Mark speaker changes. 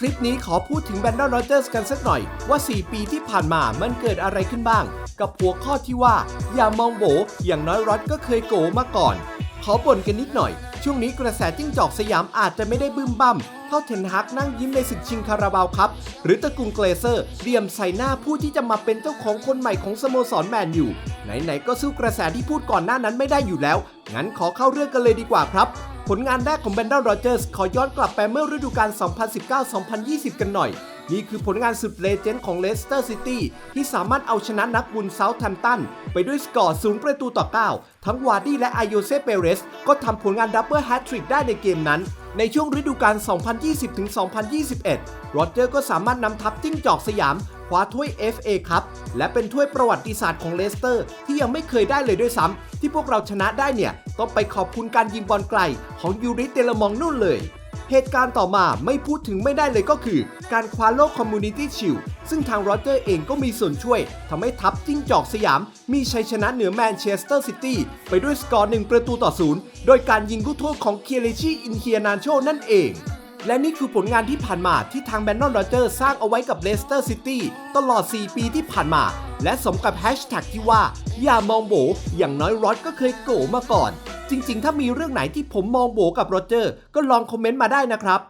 Speaker 1: คลิปนี้ขอพูดถึงแบนดอนโรเจอร์สกันสักหน่อยว่า 4 ปีที่ผ่านมามันเกิดอะไรขึ้นบ้าง กับหัวข้อที่ว่า อย่ามองโบอย่างน้อยรอดก็เคยโกมาก่อน ขอบ่นกันนิดหน่อย ช่วงนี้กระแสจิ้งจอกสยามอาจจะไม่ได้บึ้มบั่มเท่าเทนฮักนั่งยิ้มในศึกชิงคาราบาวครับ หรือตะกูลเกรเซอร์เรียมใส่หน้าผู้ที่จะมาเป็นเจ้าของคนใหม่ของสโมสรแมนอยู่ ไหนๆก็สู้กระแสที่พูดก่อนหน้านั้นไม่ได้อยู่แล้ว งั้นขอเข้าเรื่องกันเลยดีกว่าครับ ผลงานแรกของแบนดอนโรเจอร์สขอย้อนกลับไปเมื่อฤดูกาล 2019-2020 กันหน่อย นี่คือผลงานสุดเลเจนด์ของเลสเตอร์ซิตี้ที่สามารถเอาชนะนักบุญเซาท์แฮมตัน ไปด้วยสกอร์0ประตูต่อ 9 ทั้งวาร์ดี้และอายโยเซเปเรส ก็ทำผลงานดับเบิลแฮตทริกได้ในเกมนั้น ในช่วงฤดูกาล 2020-2021 โรเจอร์ก็สามารถนำทัพจิ้งจอกสยามคว้าถ้วย FA ครับ และเป็นถ้วยประวัติศาสตร์ของเลสเตอร์ ที่ยังไม่เคยได้เลยด้วยซ้ำที่พวกเราชนะได้เนี่ยต้องไปขอบคุณการยิงบอลไกลของยูริเตลมองนู่นเลย เหตุการณ์ต่อมาไม่พูดถึงไม่ได้เลยก็คือ การคว้าโลกคอมมูนิตี้ชิลซึ่งทางโรเจอร์เองก็มีส่วนช่วยทำให้ทัพจิ้งจอกสยาม มีชัยชนะเหนือแมนเชสเตอร์ซิตี้ไปด้วยสกอร์1ประตูต่อศูนย์โดยการยิงลูกโทษของเคียเลชีอินเฮียนานโชนั่นเองและนี่คือผลงานที่ผ่านมาที่ทางแบนนอนโรเจอร์สร้างเอาไว้กับเลสเตอร์ซิตี้ตลอด 4 ปีที่ผ่านมา และสมกับแฮชแท็กที่ว่า อย่ามองโบอย่างน้อยรอดก็เคยโกมาก่อน จริง ๆ ถ้ามีเรื่องไหนที่ผมมองโบกับโรเจอร์ ก็ลองคอมเมนต์มาได้นะครับ